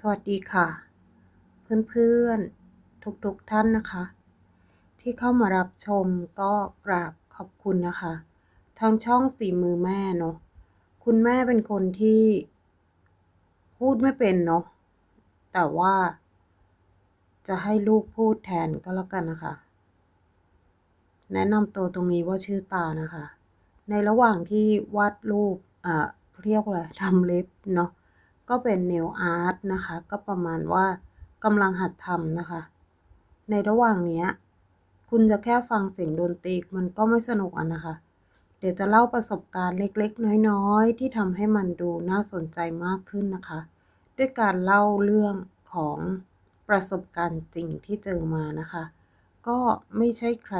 สวัสดีค่ะ เพื่อนๆ ทุกๆท่านนะคะ ที่เข้ามารับชมก็กราบขอบคุณนะคะ ทางช่องฝีมือแม่เนาะคุณแม่เป็นคนที่ พูดไม่เป็นเนาะแต่ว่า จะให้ลูกพูดแทนก็แล้วกันนะคะ แนะนำตัวตรงนี้ว่าชื่อตานะคะ ในระหว่างที่วาดรูปอ่าเรียกว่าอะไรทำเล็บเนาะ ก็เป็นเนลอาร์ตนะคะ ก็ประมาณว่ากำลังหัดทำนะคะ ในระหว่างเนี้ย คุณจะแค่ฟังเสียงดนตรีมันก็ไม่สนุกอะนะคะ เดี๋ยวจะเล่าประสบการณ์เล็กๆ น้อยๆ ที่ทำให้มันดูน่าสนใจมากขึ้นนะคะ ด้วยการเล่าเรื่องของประสบการณ์จริงที่เจอมานะคะ ก็ไม่ใช่ใคร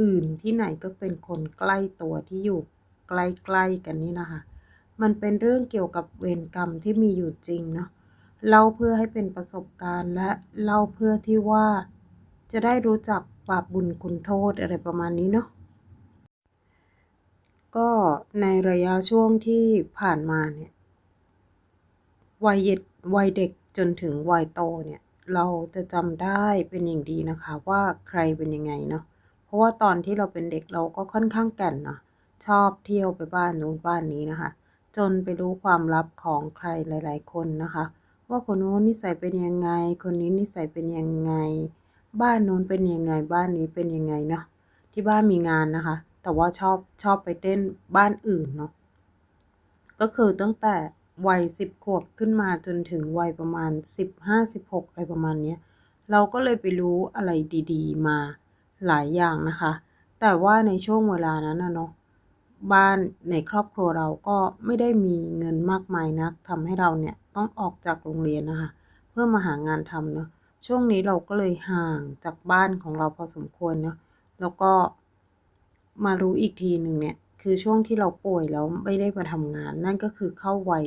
อื่นที่ไหนก็เป็นคนใกล้ตัวที่อยู่ใกล้ๆกันนี่นะคะ มันเป็นเรื่องเกี่ยวกับเวรกรรมที่มีอยู่จริงเนาะเล่าเพื่อให้เป็นประสบการณ์และเล่าเพื่อที่ว่าจะได้รู้จักบาปบุญคุณโทษอะไรประมาณนี้เนาะก็ในระยะช่วงที่ผ่านมาเนี่ยวัยเด็กวัยเด็กจนถึงวัยโตเนี่ย เราจะจำได้เป็นอย่างดีนะคะว่าใครเป็นยังไงเนาะเพราะว่าตอนที่เราเป็นเด็กเราก็ค่อนข้างแก่นเนาะชอบเที่ยวไปบ้านนู้นบ้านนี้นะคะ จนไปรู้ความลับของใครหลาย ๆ คนนะคะ ว่าคนโน้นนิสัยเป็นยังไง คนนี้นิสัยเป็นยังไง บ้านโน้นเป็นยังไงบ้านนี้เป็นยังไงเนาะที่บ้านมีงานนะคะ แต่ว่าชอบชอบไปเต้นบ้านอื่นเนาะก็คือตั้งแต่วัยสิบขวบขึ้นมาจนถึงวัยประมาณสิบห้าสิบหกอะไรประมาณเนี้ยเราก็เลยไปรู้อะไรดี ๆ มาหลายอย่างนะคะ แต่ว่าในช่วงเวลานั้นนะเนาะ บ้านในครอบครัวเราก็ไม่ได้มีเงินมากมายนักทำให้เราเนี่ยต้องออกจากโรงเรียนนะคะ เพื่อมาหางานทำเนาะช่วงนี้เราก็เลยห่างจากบ้านของเราพอสมควรเนาะแล้วก็มารู้อีกทีหนึ่งเนี่ย คือช่วงที่เราป่วยแล้วไม่ได้มาทำงาน นั่นก็คือเข้าวัย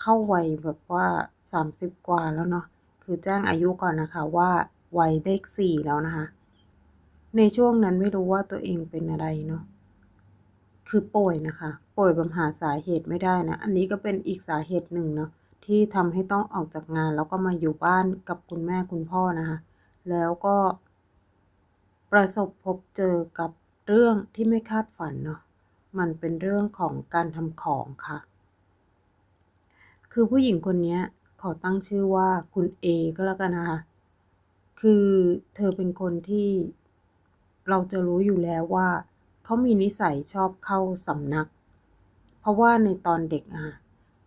เข้าวัยแบบว่าสามสิบกว่าแล้วเนาะคือแจ้งอายุก่อนนะคะว่าวัยเลขสี่แล้วนะคะ ในช่วงนั้นไม่รู้ว่าตัวเองเป็นอะไรเนาะ คือป่วยนะคะ ป่วยบบหาสาเหตุไม่ได้นะ อันนี้ก็เป็นอีกสาเหตุหนึ่งเนาะที่ทำให้ต้องออกจากงานแล้วก็มาอยู่บ้านกับคุณแม่คุณพ่อนะคะ แล้วก็ ประสบพบเจอกับเรื่องที่ไม่คาดฝันเนาะมันเป็นเรื่องของการทำของค่ะ คือผู้หญิงคนนี้ขอตั้งชื่อว่าคุณเอก็แล้วกันนะคะ คือเธอเป็นคนที่เราจะรู้อยู่แล้วว่า เขามีนิสัยชอบเข้าสำนัก เพราะว่าในตอนเด็กอะ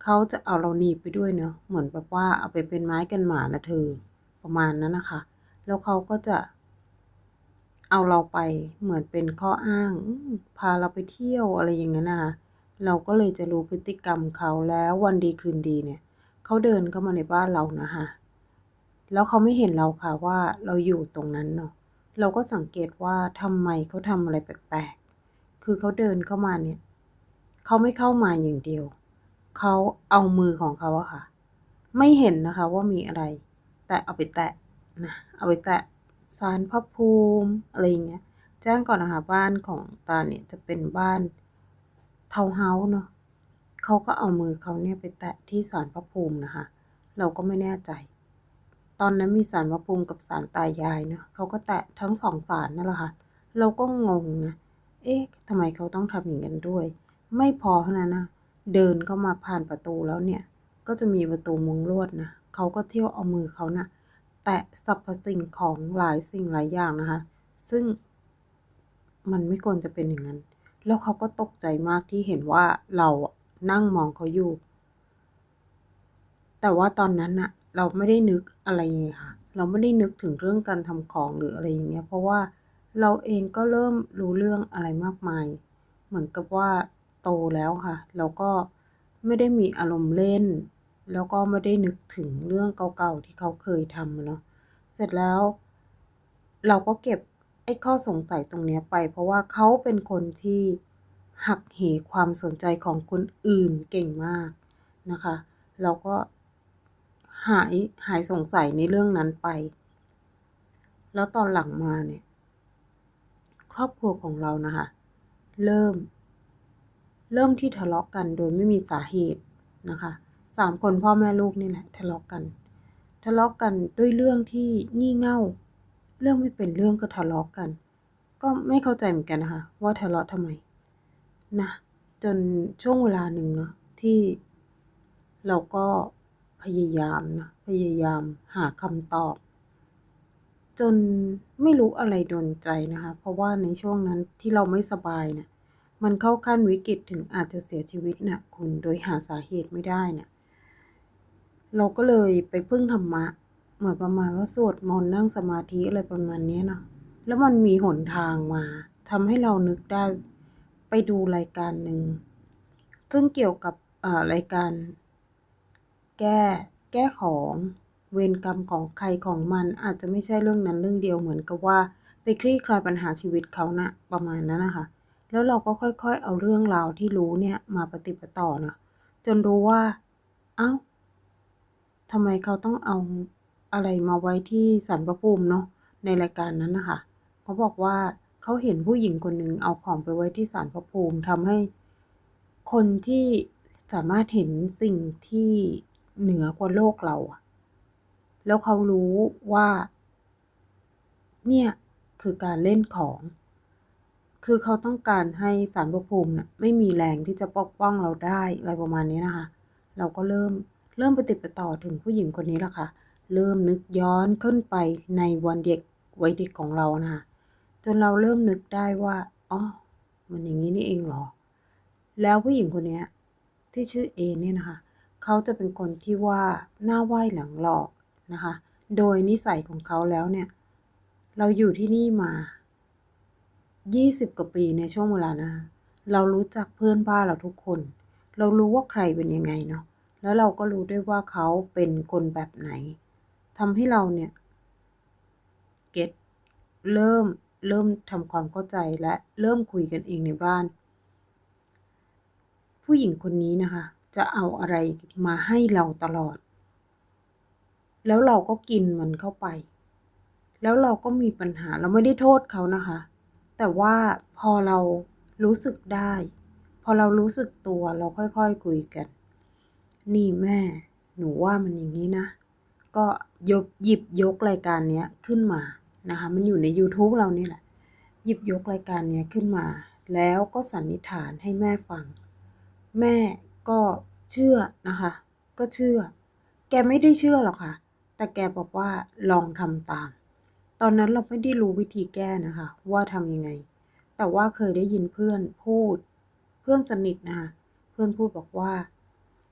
เขาจะเอาเราหนีไปด้วยเนาะเหมือนแบบว่าเอาไปเป็นไม้กันหมานะเธอประมาณนั้นนะคะ แล้วเขาก็จะ เอาเราไปเหมือนเป็นข้ออ้าง พาเราไปเที่ยวอะไรอย่างเงี้ยนะคะเราก็เลยจะรู้พฤติกรรมเขาแล้ววันดีคืนดีเนี่ยเขาเดินเข้ามาในบ้านเรานะคะแล้วเขาไม่เห็นเราค่ะว่าเราอยู่ตรงนั้นเนาะเราก็สังเกตว่าทำไมเขาทำอะไรแปลก คือเขาเดินเข้ามาเนี่ยเขาไม่เข้ามาอย่างเดียว เขาเอามือของเขาอะค่ะ ไม่เห็นนะคะว่ามีอะไร แต่เอาไปแตะนะเอาไปแตะสารพระภูมิอะไรอย่างเงี้ยแจ้งก่อนนะคะบ้านของตาเนี่ยจะเป็นบ้านเทาเฮาส์เนาะเขาก็เอามือเขาเนี่ยไปแตะที่สารพระภูมินะคะ เราก็ไม่แน่ใจ ตอนนั้นมีสารพระภูมิกับสารตายายเนาะเขาก็แตะทั้งสองสารนั่นแหละค่ะ เราก็งงนะ เอ๊ะทำไมเขาต้องทำอย่างนั้นด้วย ไม่พอเท่านั้นนะ เดินเข้ามาผ่านประตูแล้วเนี่ย ก็จะมีประตูมุงลวดนะ เขาก็เที่ยวเอามือเขานะ่ะ แตะสรรพสิ่งของหลายสิ่งหลายอย่างนะคะ ซึ่งมันไม่ควรจะเป็นอย่างนั้น แล้วเขาก็ตกใจมากที่เห็นว่าเรานั่งมองเขาอยู่ แต่ว่าตอนนั้นอะเราไม่ได้นึกอะไรเลยค่ะ เราไม่ได้นึกถึงเรื่องการทำของหรืออะไรอย่างเงี้ย เพราะว่า เราเองก็เริ่มรู้เรื่องอะไรมากมาย เหมือนกับว่าโตแล้วค่ะ เราก็ไม่ได้มีอารมณ์เล่น แล้วก็ไม่ได้นึกถึงเรื่องเก่าๆที่เขาเคยทำเนาะเสร็จแล้ว เราก็เก็บไอ้ข้อสงสัยตรงนี้ไป เพราะว่าเขาเป็นคนที่หักเหความสนใจของคนอื่นเก่งมากนะคะ เราก็หายหายสงสัยในเรื่องนั้นไป แล้วตอนหลังมาเนี่ย ครอบครัวของเรานะคะ เริ่ม เริ่มที่ทะเลาะกันโดยไม่มีสาเหตุนะคะสามคนพ่อแม่ลูกนี่แหละทะเลาะกัน ทะเลาะกันด้วยเรื่องที่งี่เง่า เรื่องไม่เป็นเรื่องก็ทะเลาะกัน ก็ไม่เข้าใจเหมือนกันนะคะว่าทะเลาะทำไมนะจนช่วงเวลาหนึ่งเนาะที่เราก็พยายามนะพยายามหาคำตอบ จนไม่รู้อะไรโดนใจนะคะ เพราะว่าในช่วงนั้นที่เราไม่สบายเนะมันเข้าขั้นวิกฤตถึงอาจจะเสียชีวิตนะคุณโดยหาสาเหตุไม่ได้นะเราก็เลยไปพึ่งธรรมะ เหมือนประมาณว่าสวดมนต์นั่งสมาธิอะไรประมาณนี้เนาะแล้วมันมีหนทางมาทำให้เรานึกได้ไปดูรายการหนึ่ง ซึ่งเกี่ยวกับรายการ แก้แก้ของ เวรกรรมของใครของมันอาจจะไม่ใช่เรื่องนั้นเรื่องเดียวเหมือนกับว่า ไปคลี่คลายปัญหาชีวิตเขานะประมาณนั้นนะคะแล้วเราก็ค่อยๆ เอาเรื่องราวที่รู้เนี่ยมาปฏิปต่อนะจนรู้ว่า เอา้าทำไมเขาต้องเอาอะไรมาไว้ที่สันประภูมิเนาะในรายการนั้นนะคะเขาบอกว่าเขาเห็นผู้หญิงคนหนึ่งเอาของไปไว้ที่สารพระภูมิทำให้คนที่สามารถเห็นสิ่งที่เหนือกว่าโลกเราอะ แล้วเขารู้ว่า เนี่ยคือการเล่นของ คือเขาต้องการให้สารพระภูมินะไม่มีแรงที่จะปกป้องเราได้อะไรประมาณนี้นะคะ เราก็เริ่มเริ่มปฏิปต่อถึงผู้หญิงคนนี้และค่ะ เริ่มนึกย้อนขึ้นไปในวันเด็กวัยเด็กของเรานะคะจนเราเริ่มนึกได้ว่าอ๋อมันอย่างนี้นี่เองเหรอ แล้วผู้หญิงคนนี้ที่ชื่อเอเนี่ยนะคะ เขาจะเป็นคนที่ว่าหน้าไหว้หลังหลอก นะคะ โดยนิสัยของเขาแล้วเนี่ย เราอยู่ที่นี่มา 20 กว่าปีในช่วงเวลานะเรารู้จักเพื่อนบ้านเราทุกคน เรารู้ว่าใครเป็นยังไงเนาะ แล้วเราก็รู้ด้วยว่าเขาเป็นคนแบบไหนทำให้เราเนี่ย เก็ตเริ่มเริ่มทำความเข้าใจและเริ่มคุยกันเองในบ้าน ผู้หญิงคนนี้นะคะ จะเอาอะไรมาให้เราตลอด แล้วเราก็กินมันเข้าไป แล้วเราก็มีปัญหาเราไม่ได้โทษเขานะคะ แต่ว่าพอเรารู้สึกได้ พอเรารู้สึกตัวเราค่อยๆคคุยกัน นี่แม่ หนูว่ามันอย่างนี้นะ ก็ยกหยิบยกรายการนี้ขึ้นมานะคะ มันอยู่ใน YouTube เรานี่แหละ หยิบยกรายการนี้ขึ้นมา แล้วก็สันนิษฐานให้แม่ฟัง แม่ก็เชื่อนะคะ ก็เชื่อ แกไม่ได้เชื่อหรอกค่ะ แต่แกบอกว่าลองทำตาม ตอนนั้นเราไม่ได้รู้วิธีแก้นะคะ ว่าทำยังไง แต่ว่าเคยได้ยินเพื่อนพูด เพื่อนสนิทนะคะเพื่อนพูดบอกว่า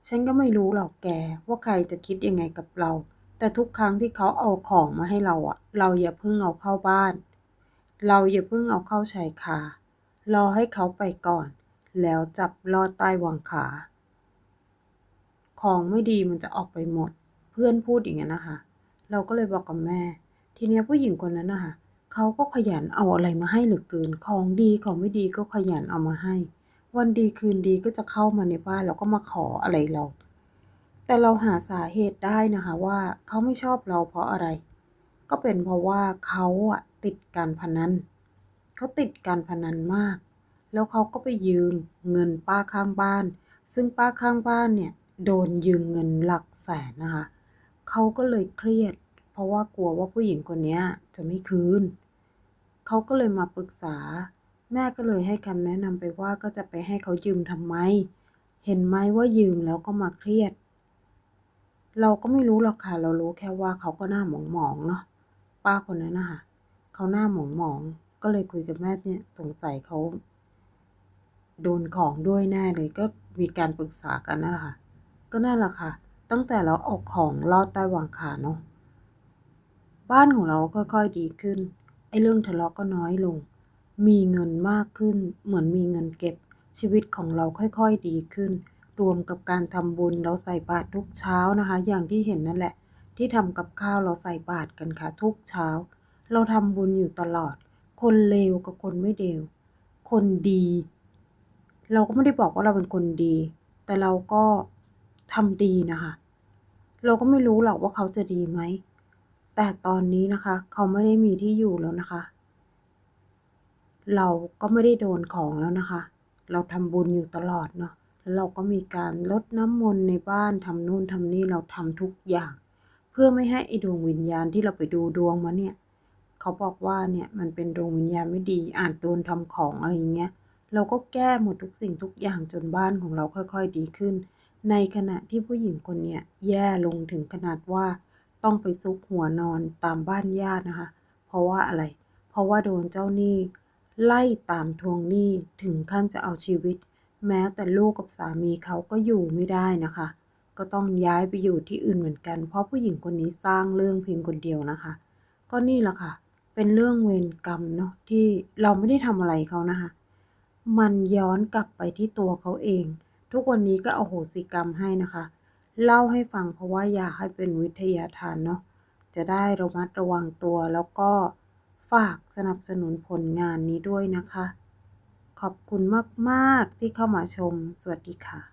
ฉันก็ไม่รู้หรอกแกว่าใครจะคิดยังไงกับเรา แต่ทุกครั้งที่เขาเอาของมาให้เราอะเราอย่าเพิ่งเอาเข้าบ้าน เราอย่าเพิ่งเอาเข้าชายคารอให้เขาไปก่อน แล้วจับลอดใต้วางขา ของไม่ดีมันจะออกไปหมด เพื่อนพูดอย่างนี้นนะคะ เราก็เลยบอกกับแม่ ทีนี้ผู้หญิงคนนั้นนะคะเขาก็ขยันเอาอะไรมาให้เหลือเกิน ของดีของไม่ดีก็ขยันเอามาให้ วันดีคืนดีก็จะเข้ามาในบ้านแล้วก็มาขออะไรเรา แต่เราหาสาเหตุได้นะคะว่าเขาไม่ชอบเราเพราะอะไร ก็เป็นเพราะว่าเขาอะติดการพนันเขาติดการพนันมาก แล้วเขาก็ไปยืมเงินป้าข้างบ้าน ซึ่งป้าข้างบ้านเนี่ยโดนยืมเงินหลักแสนนะคะ เขาก็เลยเครียด เพราะว่ากลัวว่าผู้หญิงคนนี้จะไม่คืน เขาก็เลยมาปรึกษา แม่ก็เลยให้คำแนะนำไปว่าก็จะไปให้เขายืมทำไม เห็นไหมว่ายืมแล้วก็มาเครียด เราก็ไม่รู้หรอกค่ะ เรารู้แค่ว่าเขาก็หน้าหมองหมองเนาะ ป้าคนนั้นนะคะเขาหน้าหมองหมอง ก็เลยคุยกับแม่เนี่ยสงสัยเขาโดนของด้วยแน่เลยก็มีการปรึกษากันนะคะก็นั่นแหละค่ะ ตั้งแต่เราออกของลอดใต้หวังขาเนาะบ้านของเราค่อยๆดีขึ้นไอ้เรื่องทะเลาะก็น้อยลง มีเงินมากขึ้น เหมือนมีเงินเก็บ ชีวิตของเราค่อยๆดีขึ้น รวมกับการทำบุญเราใส่บาตรทุกเช้านะคะ อย่างที่เห็นนั่นแหละ ที่ทำกับข้าวเราใส่บาตรกันค่ะทุกเช้า เราทำบุญอยู่ตลอด คนเลวกับคนไม่เลวคนดี เราก็ไม่ได้บอกว่าเราเป็นคนดี แต่เราก็ทำดีนะคะ เราก็ไม่รู้หรอกว่าเขาจะดีไหม แต่ตอนนี้นะคะ เขาไม่ได้มีที่อยู่แล้วนะคะ เราก็ไม่ได้โดนของแล้วนะคะ เราทำบุญอยู่ตลอดเนาะแล้วเราก็มีการลดน้ำมนต์ในบ้านทำนู่นทำนี่เราทำทุกอย่าง เพื่อไม่ให้ไอดวงวิญญาณที่เราไปดูดวงมาเนี่ย เขาบอกว่าเนี่ยมันเป็นดวงวิญญาณไม่ดีอาจโดนทำของอะไรอย่างเงี้ยเราก็แก้หมดทุกสิ่งทุกอย่างจนบ้านของเราค่อย ๆ ดีขึ้น ในขณะที่ผู้หญิงคนเนี้ยแย่ลงถึงขนาดว่าต้องไปซุกหัวนอนตามบ้านญาตินะคะ เพราะว่าอะไร เพราะว่าโดนเจ้าหนี้ ไล่ตามทวงหนี้ถึงขั้นจะเอาชีวิต แม้แต่ลูกกับสามีเขาก็อยู่ไม่ได้นะคะ ก็ต้องย้ายไปอยู่ที่อื่นเหมือนกัน เพราะผู้หญิงคนนี้สร้างเรื่องเพียงคนเดียวนะคะ ก็นี่แหละค่ะ เป็นเรื่องเวรกรรมเนาะที่เราไม่ได้ทำอะไรเขานะคะ มันย้อนกลับไปที่ตัวเขาเอง ทุกวันนี้ก็เอาโหสิกรรมให้นะคะ เล่าให้ฟังเพราะว่าอยากให้เป็นวิทยาทานเนาะจะได้ระมัดระวังตัวแล้วก็ฝากสนับสนุนผลงานนี้ด้วยนะคะ ขอบคุณมาก ๆ ที่เข้ามาชม สวัสดีค่ะ